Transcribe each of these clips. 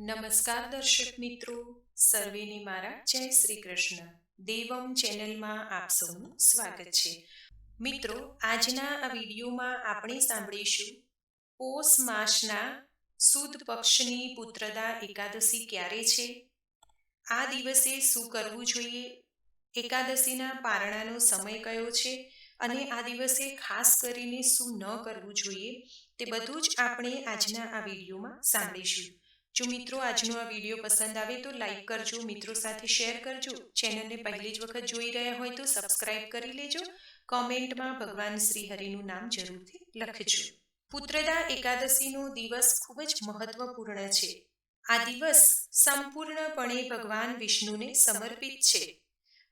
નમસ્કાર દર્શક મિત્રો, સર્વેને મારા જય શ્રી કૃષ્ણ. દેવમ ચેનલમાં આપ સૌનું સ્વાગત છે. મિત્રો, આજના આ વિડીયોમાં આપણે સાંભળીશું, પોષ માસના સુદ પક્ષની પુત્રદા એકાદશી ક્યારે છે? આ દિવસે શું કરવું જોઈએ? એકાદશીના પારણાનો સમય કયો છે? અને આ દિવસે ખાસ કરીને શું ન કરવું જોઈએ? તે બધું જ આપણે આજના આ વિડીયોમાં સાંભળીશું. જો મિત્રો આજનો આ વીડિયો પસંદ આવે તો લાઈક કરજો, મિત્રો સાથે શેર કરજો. ચેનલને પહેલી જ વખત જોઈ રહ્યા હોય તો સબસ્ક્રાઇબ કરી લેજો. કોમેન્ટમાં ભગવાન શ્રી હરિનું નામ જરૂરથી લખજો. પુત્રદા એકાદશીનો દિવસ ખૂબ જ મહત્વપૂર્ણ છે. આ દિવસ સંપૂર્ણપણે ભગવાન વિષ્ણુને સમર્પિત છે.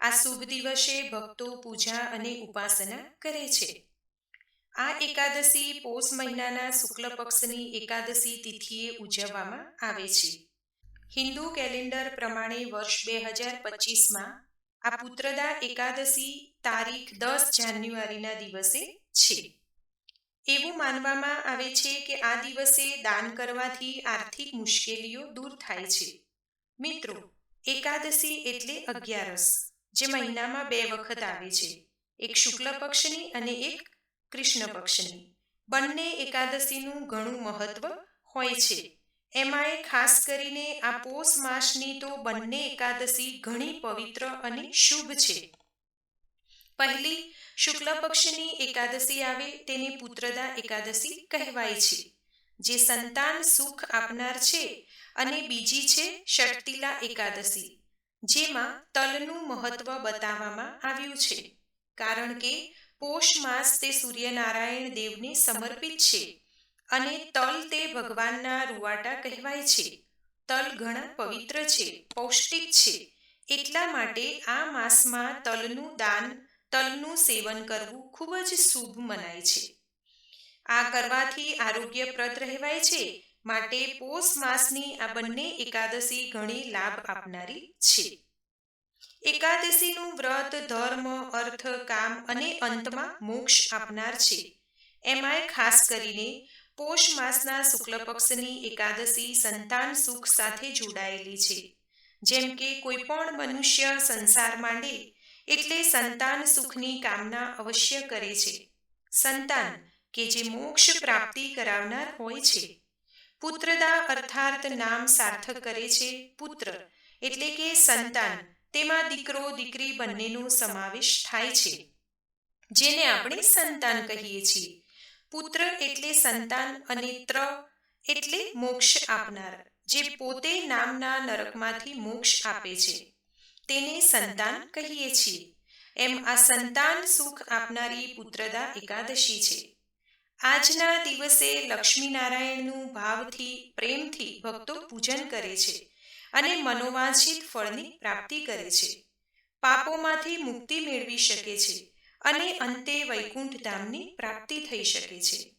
આ શુભ દિવસે ભક્તો પૂજા અને ઉપાસના કરે છે. આ એકાદશી પોષ મહિનાના શુક્લ પક્ષની એકાદશી તિથિએ ઉજવવામાં આવે છે. હિન્દુ કેલેન્ડર પ્રમાણે વર્ષ બે હજાર પચીસમાં આ પુત્રદા એકાદશી તારીખ દસ જાન્યુઆરીના દિવસે છે. એવું માનવામાં આવે છે કે આ દિવસે દાન કરવાથી આર્થિક મુશ્કેલીઓ દૂર થાય છે. મિત્રો, એકાદશી એટલે અગિયારસ, જે મહિનામાં બે વખત આવે છે. એક શુક્લ પક્ષની અને એક કૃષ્ણ પક્ષની બંને એકાદશીનું ઘણું મહત્વ હોય છે. એમાંય ખાસ કરીને આ પોષ માસની તો બંને એકાદશી ઘણી પવિત્ર અને શુભ છે. પહેલી શુક્લ પક્ષની એકાદશી આવે તેને પુત્રદા એકાદશી કહેવાય છે, જે સંતાન સુખ આપનાર છે અને બીજી છે ષટતિલા એકાદશી, જેમાં તલનું મહત્વ બતાવવામાં આવ્યું છે. કારણ કે પોષ માસ તે સૂર્યનારાયણ દેવને સમર્પિત છે અને તલ તે ભગવાનના રૂવાટા કહેવાય છે. તલ ઘણા પવિત્ર છે, પૌષ્ટિક છે. એટલા માટે આ માસમાં તલનું દાન, તલનું સેવન કરવું ખૂબ જ શુભ મનાય છે. આ કરવાથી આરોગ્યપ્રદ રહેવાય છે, માટે પોષ માસની આ બંને એકાદશી ઘણી લાભ આપનારી છે. એકાદશીનું વ્રત, ધર્મ, અર્થ, કામ અને અંતમાં મોક્ષ આપનાર છે. એમાંય ખાસ કરીને પોષ માસના શુક્લ પક્ષની એકાદશી સંતાન સુખ સાથે જોડાયેલી છે. જેમ કે કોઈ પણ મનુષ્ય સંસાર માંડે એટલે સંતાન સુખની કામના અવશ્ય કરે છે. સંતાન કે જે મોક્ષ પ્રાપ્તિ કરાવનાર હોય છે. પુત્રદા અર્થાર્થ નામ સાર્થક કરે છે પુત્ર એટલે કે સંતાન તેમાં દીકરો, દીકરી બંનેનો સમાવેશ થાય છે, જેને આપણે સંતાન કહીએ છીએ. પુત્ર એટલે સંતાન અને ત્ર એટલે મોક્ષ આપનાર, જે પોતે નામના નરકમાંથી મોક્ષ આપે છે. તેને સંતાન કહીએ છીએ. એમ આ સંતાન સુખ આપનારી પુત્રદા એકાદશી છે. આજના દિવસે લક્ષ્મીનારાયણનું ભાવથી, પ્રેમથી ભક્તો પૂજન કરે છે. અને મનોવાંછિત ફળની પ્રાપ્તિ કરે છે. પાપોમાંથી મુક્તિ મેળવી શકે છે અને અંતે વૈકુંઠ ધામની પ્રાપ્તિ થઈ શકે છે.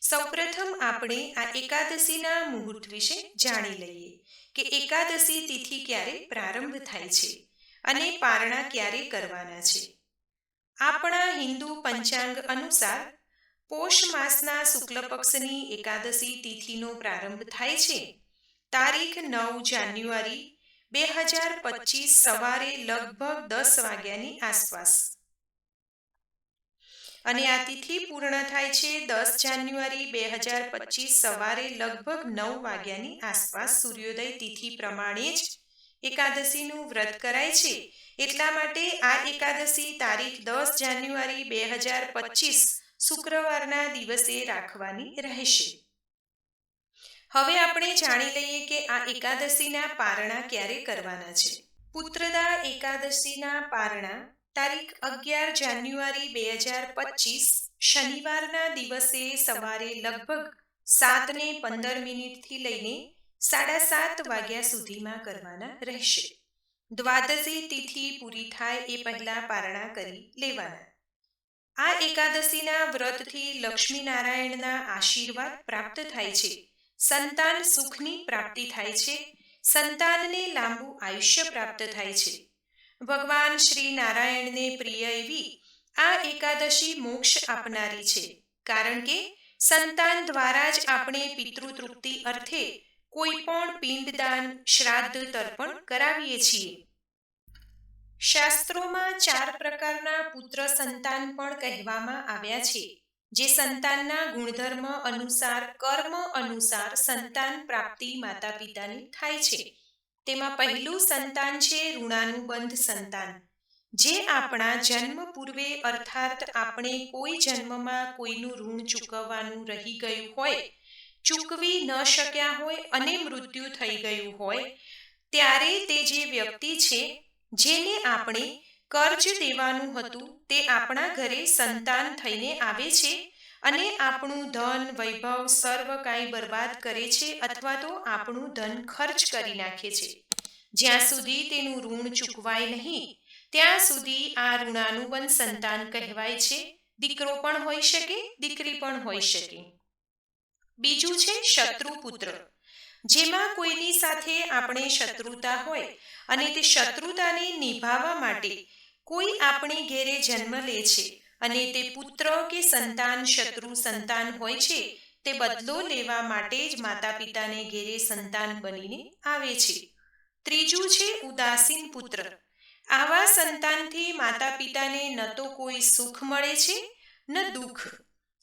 સૌપ્રથમ આપણે આ એકાદશીના મુહૂર્ત વિશે જાણી લઈએ કે એકાદશી તિથિ ક્યારે પ્રારંભ થાય છે અને પારણા ક્યારે કરવાના છે. આપણા હિન્દુ પંચાંગ અનુસાર પોષ માસના શુક્લ પક્ષની એકાદશી તિથિનો પ્રારંભ થાય છે તારીખ નવ જાન્યુઆરી, બે હજાર પચીસ સવારે લગભગ દસ વાગ્યાની આસપાસ. અને આ તિથિ પૂર્ણ થાય છે દસ જાન્યુઆરી, બે હજાર પચીસ સવારે લગભગ નવ વાગ્યાની આસપાસ. સૂર્યોદય તિથિ પ્રમાણે જ એકાદશીનું વ્રત કરાય છે. એટલા માટે આ એકાદશી તારીખ દસ જાન્યુઆરી, બે હજાર પચીસ શુક્રવારના દિવસે રાખવાની રહેશે. હવે આપણે જાણી લઈએ કે આ એકાદશીના પારણા ક્યારે કરવાના છે. પુત્રદા એકાદશીના પારણા, તારીખ અગિયાર જાન્યુઆરી બે હજાર પચીસ, શનિવારના દિવસે સવારે લગભગ સાતને પંદર મિનિટથી લઈને સાડા સાત વાગ્યા સુધીમાં કરવાના રહેશે. દ્વાદશી તિથિ પૂરી થાય એ પહેલા પારણા કરી લેવાના. આ એકાદશીના વ્રતથી લક્ષ્મીનારાયણના આશીર્વાદ પ્રાપ્ત થાય છે. સંતાન સુખની પ્રાપ્તિ થાય છે. સંતાનને લાંબુ આયુષ્ય પ્રાપ્ત થાય છે. ભગવાન શ્રી નારાયણને પ્રિય એવી આ એકાદશી મોક્ષ આપનારી છે. કારણ કે સંતાન દ્વારા જ આપણે પિતૃતૃપ્તિ અર્થે કોઈ પણ પિંડદાન, શ્રાદ્ધ, તર્પણ કરાવીએ છીએ. શાસ્ત્રોમાં ચાર પ્રકારના પુત્ર સંતાન પણ કહેવામાં આવ્યા છે. જે સંતાનના ગુણધર્મ અનુસાર, કર્મ અનુસાર સંતાન પ્રાપ્તિ માતા પિતાની થાય છે. તેમાં પહેલું સંતાન છે ઋણાનુબંધ સંતાન. જે આપણા જન્મ પૂર્વે અર્થાત આપણે કોઈ જન્મમાં કોઈનું ઋણ ચૂકવવાનું રહી ગયું હોય, ચૂકવી ન શક્યા હોય અને મૃત્યુ થઈ ગયું હોય, ત્યારે તે જે વ્યક્તિ છે, જેને આપણે કર્જ દેવાનું હતું તે આપણા ઘરે સંતાન થઈને આવે છે અને આપણું ધન, વૈભવ સર્વ કાંઈ બરબાદ કરે છે અથવા તો આપણું ધન ખર્ચ કરી નાખે છે. જ્યાં સુધી તેનું ઋણ ચૂકવાય નહીં, ત્યાં સુધી આ ઋણાનુબંધ સંતાન કહેવાય છે. દીકરો પણ હોઈ શકે, દીકરી પણ હોઈ શકે. બીજું છે શત્રુ પુત્ર. જેમાં કોઈની સાથે આપણે શત્રુતા હોય અને તે શત્રુતાને નિભાવવા માટે કોઈ આપણે ઘેરે જન્મ લે છે અને તે પુત્ર કે સંતાન, શત્રુ, સંતાન હોય છે, તે બદલો લેવા માટે જ માતા પિતાને ઘેરે સંતાન બનીને આવે છે. ત્રીજું છે ઉદાસીન પુત્ર. આવા સંતાનથી માતા પિતાને ન તો કોઈ સુખ મળે છે, ન દુઃખ.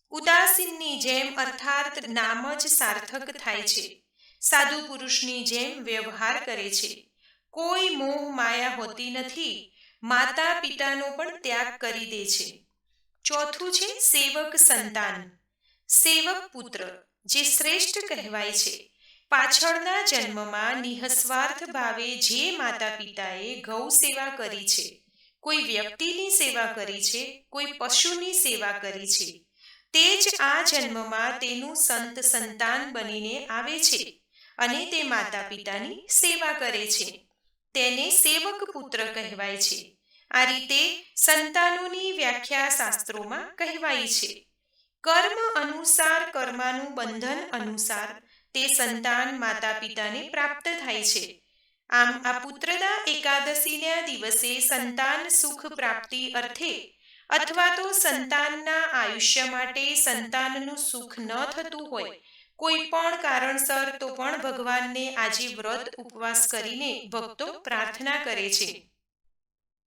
ઉદાસીનની જેમ અર્થાત નામ જ સાર્થક થાય છે. સાધુ પુરુષની જેમ વ્યવહાર કરે છે. કોઈ મોહ માયા હોતી નથી માતા પિતાનો પણ ત્યાગ કરી દે છે. ચોથું છે સેવક સંતાન. સેવક પુત્ર, જે શ્રેષ્ઠ કહેવાય છે. પાછળના જન્મમાં નિઃસ્વાર્થ ભાવે જે માતા પિતાએ ગૌ સેવા કરી છે. કોઈ વ્યક્તિની સેવા કરી છે, કોઈ પશુની સેવા કરી છે. તે જ આ જન્મમાં તેનું સંત સંતાન બનીને આવે છે અને તે માતા પિતાની સેવા કરે છે. તેને સેવક પુત્ર કહેવાય છે. આ રીતે સંતાનોની વ્યાખ્યા શાસ્ત્રોમાં કહેવાય છે. કર્મ અનુસાર કર્માનું બંધન અનુસાર તે સંતાન માતા પિતાને પ્રાપ્ત થાય છે. આમ આ પુત્રદા એકાદશીના દિવસે સંતાન સુખ પ્રાપ્તિ અર્થે અથવા તો સંતાનના આયુષ્ય માટે સંતાનનું સુખ ન થતું હોય કોઈ પણ કારણસર તો પણ ભગવાનને આજે વ્રત ઉપવાસ કરીને ભક્તો પ્રાર્થના કરે છે.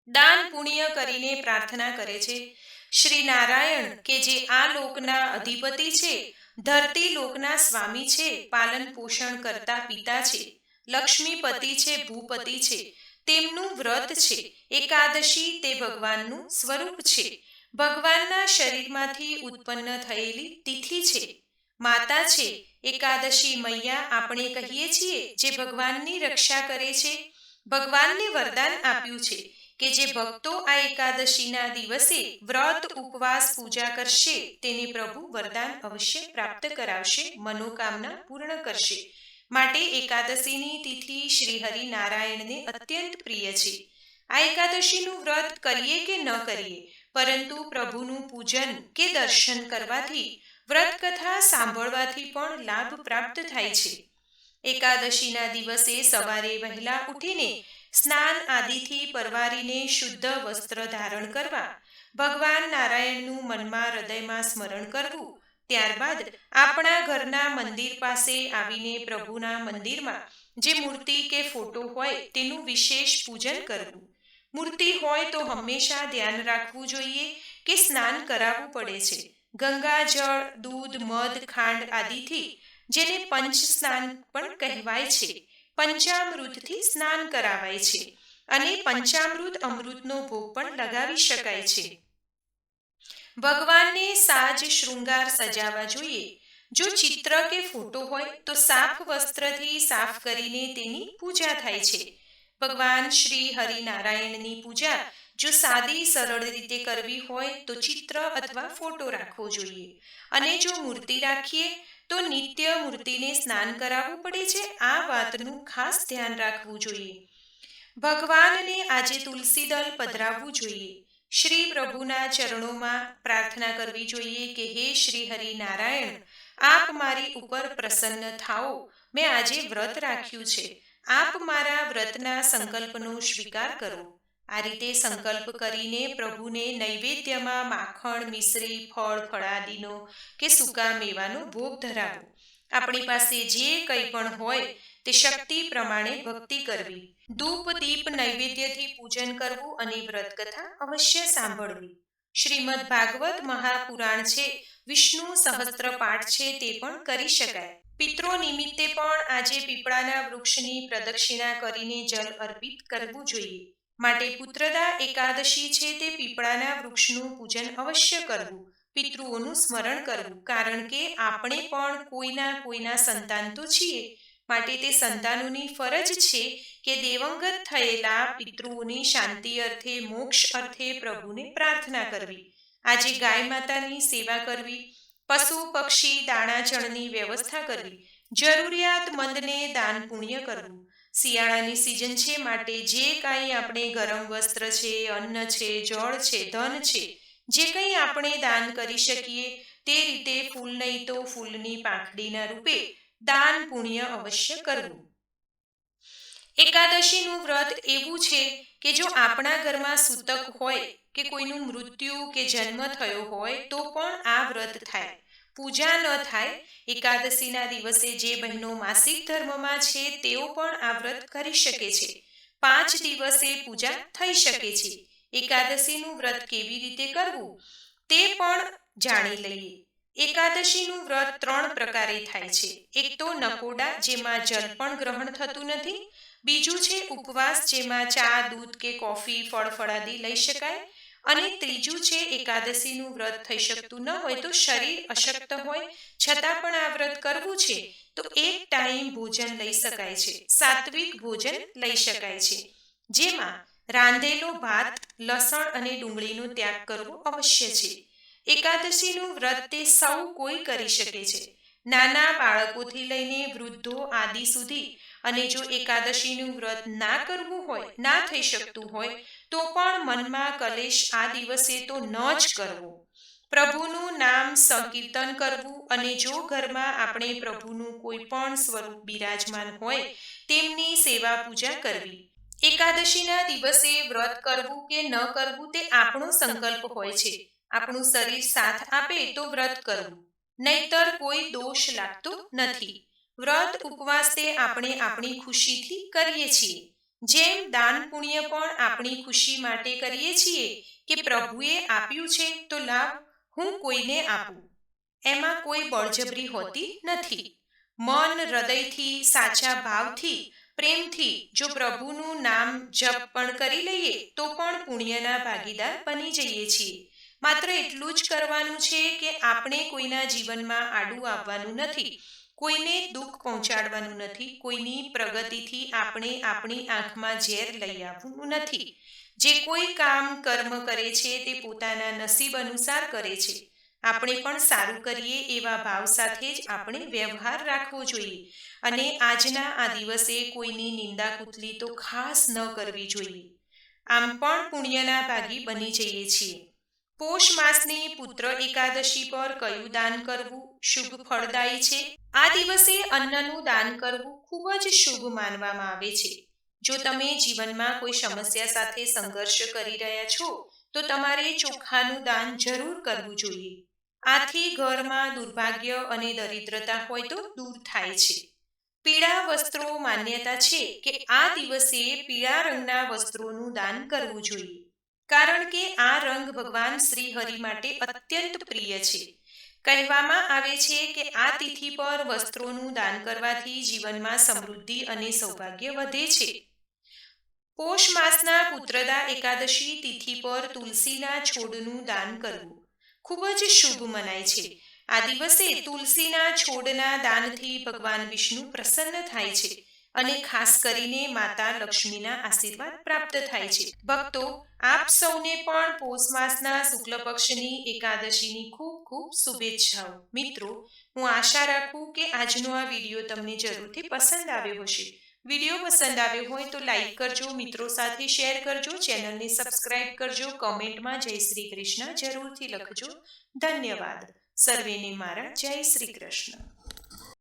દાન પુણ્ય કરીને પ્રાર્થના કરે છે. શ્રી નારાયણ, કે જે આ લોકના અધિપતિ છે, ધરતી લોકના સ્વામી છે, પાલન પોષણ કરતા પિતા છે, લક્ષ્મીપતિ છે, ભૂપતિ છે, તેમનું વ્રત છે, એકાદશી તે ભગવાનનું સ્વરૂપ છે. ભગવાનના શરીરમાંથી ઉત્પન્ન થયેલી તિથિ છે. માતા છે એકાદશી મૈયા આપણે કહીએ છીએ જે ભગવાનની રક્ષા કરે છે. ભગવાનને વરદાન આપ્યું છે કે જે ભક્તો આ એકાદશીના દિવસે વ્રત, ઉપવાસ, પૂજા કરશે, તેને પ્રભુ વરદાન અવશ્ય પ્રાપ્ત કરાવશે, મનોકામના પૂર્ણ કરશે. માટે એકાદશીની તિથિ શ્રી હરિ નારાયણને અત્યંત પ્રિય છે. આ એકાદશીનું વ્રત કરીએ કે ન કરીએ, પરંતુ પ્રભુનું પૂજન કે દર્શન કરવાથી વ્રત કથા સાંભળવાથી પણ લાભ પ્રાપ્ત થાય છે. એકાદશીના દિવસે સવારે વહેલા ઉઠીને સ્નાન આદિથી પરવારીને શુદ્ધ વસ્ત્ર ધારણ કરવા, ભગવાન નારાયણનું મનમાં હૃદયમાં સ્મરણ કરવું, ત્યારબાદ આપણા ઘરના મંદિર પાસે આવીને પ્રભુના મંદિરમાં જે મૂર્તિ કે ફોટો હોય તેનું વિશેષ પૂજન કરવું. મૂર્તિ હોય તો હંમેશા ધ્યાન રાખવું જોઈએ કે સ્નાન કરાવવું પડે છે. ગંગા, જળ, દૂધ, મધ, ખાંડ આદિથી જેને પંચ સ્નાન પણ કહેવાય છે. પંચામૃતથી સ્નાન કરાવાય છે અને પંચામૃત અમૃતનો ભોગ પણ લગાવી શકાય છે. ભગવાનને સાજ શૃંગાર સજાવવા જોઈએ. જો ચિત્ર કે ફોટો હોય તો સાફ વસ્ત્રથી સાફ કરીને તેની પૂજા થાય છે. ભગવાન શ્રી હરિનારાયણની પૂજા જો સાદી સરળ રીતે કરવી હોય તો ચિત્ર અથવા ફોટો રાખવો જોઈએ. અને જો મૂર્તિ રાખીએ, તો નિત્ય મૂર્તિને સ્નાન કરાવવું પડે છે. આ વાતનું ખાસ ધ્યાન રાખવું જોઈએ. ભગવાનને આજે તુલસી દળ પધરાવવું જોઈએ. શ્રી પ્રભુના ચરણોમાં પ્રાર્થના કરવી જોઈએ કે, હે શ્રી હરિ નારાયણ આપ મારી ઉપર પ્રસન્ન થાઓ. મેં આજે વ્રત રાખ્યું છે. આપ મારા વ્રતના સંકલ્પનો સ્વીકાર કરો. આ રીતે સંકલ્પ કરીને પ્રભુને નૈવેદ્યમાં માખણ, મિશ્રી, ફળ, ફળાદિનો કે સૂકા મેવાનો ભોગ ધરાવો. આપણી પાસે જે કંઈ પણ હોય તે શક્તિ પ્રમાણે ભક્તિ કરવી. ધૂપ, દીપ, નૈવેદ્યથી પૂજન કરવું અને વ્રત કથા અવશ્ય સાંભળવી. શ્રીમદ ભાગવત મહાપુરાણ છે, વિષ્ણુ સહસ્ત્ર પાઠ છે તે પણ કરી શકાય. પિત્રો નિમિત્તે પણ આજે પીપળાના વૃક્ષની પ્રદક્ષિણા કરીને જલ અર્પિત કરવું જોઈએ. માટે પુત્રદા એકાદશી છે તે પીપળાના વૃક્ષનું પૂજન અવશ્ય કરવું, પિતૃઓનું સ્મરણ કરવું, કારણ કે આપણે પણ કોઈના કોઈના સંતાન તો છીએ. માટે તે સંતાનોની ફરજ છે કે દેવંગત થયેલા પિતૃઓની શાંતિ અર્થે, મોક્ષ અર્થે પ્રભુને પ્રાર્થના કરવી. આજે ગાય માતાની સેવા કરવી, પશુ પક્ષી દાણા ચણની વ્યવસ્થા કરવી, જરૂરિયાતમંદને દાન પુણ્ય કરવું શિયાળાની સિઝન છે માટે જે કાંઈ આપણે ગરમ વસ્ત્ર છે, અન્ન છે, જળ છે, ધન છે, જે કંઈ આપણે દાન કરી શકીએ, તે રીતે ફૂલ નહીં તો ફૂલની પાંખડીના રૂપે દાન પુણ્ય અવશ્ય કરવું. એકાદશીનું વ્રત એવું છે કે જો આપણા ઘરમાં સૂતક હોય કે કોઈનું મૃત્યુ કે જન્મ થયો હોય તો પણ આ વ્રત થાય. પૂજા ન થાય, એકાદશીના દિવસે જે બહેનો માસિક ધર્મમાં છે, તેઓ પણ આ વ્રત કરી શકે છે. પાંચ દિવસે પૂજા થઈ શકે છે. એકાદશીનું વ્રત કેવી રીતે કરવું, તે પણ જાણી લઈએ. એકાદશીનું વ્રત ત્રણ પ્રકારે થાય છે. એક તો નકોડા, જેમાં જલ પણ ગ્રહણ થતું નથી. બીજું છે ઉપવાસ, જેમાં ચા, દૂધ કે કોફી, ફળફળાદી લઈ શકાય. અને ત્રીજું છે, એકાદશીનું વ્રત થઈ શકતું ન હોય તો શરીર અશક્ત હોય. છતાં પણ આ વ્રત કરવું છે, તો એક ટાઈમ ભોજન લઈ શકાય છે, સાત્વિક ભોજન લઈ શકાય છે. જેમાં રાંધેલો ભાત, લસણ અને ડુંગળીનો ત્યાગ કરવો અવશ્ય છે. એકાદશીનું વ્રત તે સૌ કોઈ કરી શકે છે. નાના બાળકોથી લઈને વૃદ્ધો આદિ સુધી અને જો એકાદશીનું વ્રત ના કરવું હોય, ના થઈ શકતું હોય, તો પણ મનમાં કલેશ આ દિવસે તો ન જ કરવો. પ્રભુનું નામ સંકીર્તન કરવું અને જો ઘરમાં આપણે પ્રભુનું કોઈ પણ સ્વરૂપ બિરાજમાન હોય, તેમની સેવા પૂજા કરવી. એકાદશીના દિવસે વ્રત કરવું કે ન કરવું તે આપણો સંકલ્પ હોય છે. આપણું શરીર સાથ આપે તો વ્રત કરવું. નહીતર કોઈ દોષ લાગતો નથી. વ્રત ઉપવાસ તે આપણે આપણી ખુશીથી કરીએ છીએ. જેમ દાન પુણ્ય પણ આપણી ખુશી માટે કરીએ છીએ કે પ્રભુએ આપ્યું છે તો લાભ હું કોઈને આપું. એમાં કોઈ બળજબરી હોતી નથી. મન હૃદયથી, સાચા ભાવથી, પ્રેમથી જો પ્રભુનું નામ જપ પણ કરી લઈએ તો પણ પુણ્યના ભાગીદાર બની જઈએ છીએ. માત્ર એટલું જ કરવાનું છે કે આપણે કોઈના જીવનમાં આડું આવવાનું નથી. કોઈને દુઃખ પહોંચાડવાનું નથી, કોઈની પ્રગતિથી આપણે આપણી આંખમાં ઝેર લઈ આવવું નથી. જે કોઈ કામ, કર્મ કરે છે તે પોતાના નસીબ અનુસાર કરે છે. આપણે પણ સારું કરીએ એવા ભાવ સાથે જ આપણે વ્યવહાર રાખવો જોઈએ. અને આજના આ દિવસે કોઈની નિંદા કૂતલી તો ખાસ ન કરવી જોઈએ. આમ પણ પુણ્યના ભાગી બની જઈએ છીએ. પોષ માસની પુત્ર એકાદશી પર કયું દાન કરવું શુભ ફળદાયી છે? આ દિવસે અન્નનું દાન કરવું ખૂબ જ શુભ માનવામાં આવે છે. જો તમે જીવનમાં કોઈ સમસ્યા સાથે સંઘર્ષ કરી રહ્યા છો, તો તમારે ચોખાનું દાન જરૂર કરવું જોઈએ. આથી ઘરમાં દુર્ભાગ્ય અને દરિદ્રતા હોય તો દૂર થાય છે. પીળા વસ્ત્રો માન્યતા છે કે આ દિવસે પીળા રંગના વસ્ત્રોનું દાન કરવું જોઈએ. કારણ કે આ રંગ ભગવાન શ્રી હરિ માટે અત્યંત પ્રિય છે. કહેવામાં આવે છે કે આ તિથિ પર વસ્ત્રોનું દાન કરવાથી જીવનમાં સમૃદ્ધિ અને સૌભાગ્ય વધે છે. પોષ માસના પુત્રદા એકાદશી તિથિ પર તુલસીના છોડનું દાન કરવું ખૂબ જ શુભ મનાય છે. આ દિવસે તુલસીના છોડના દાનથી ભગવાન વિષ્ણુ પ્રસન્ન થાય છે. અને ખાસ કરીને માતા લક્ષ્મીના આશીર્વાદ પ્રાપ્ત થાય છે. ભક્તો, આપ સૌને પણ પોષ માસના શુક્લ પક્ષની એકાદશીની ખૂબ ખૂબ શુભેચ્છાઓ. મિત્રો, હું આશા રાખું કે આજનો આ વીડિયો તમને જરૂરથી પસંદ આવ્યો હશે. વીડિયો પસંદ આવ્યો હોય તો લાઈક કરજો, મિત્રો સાથે શેર કરજો, ચેનલને સબસ્ક્રાઇબ કરજો, કોમેન્ટમાં જય શ્રી કૃષ્ણ જરૂરથી લખજો. ધન્યવાદ. સર્વેને મારા જય શ્રી કૃષ્ણ.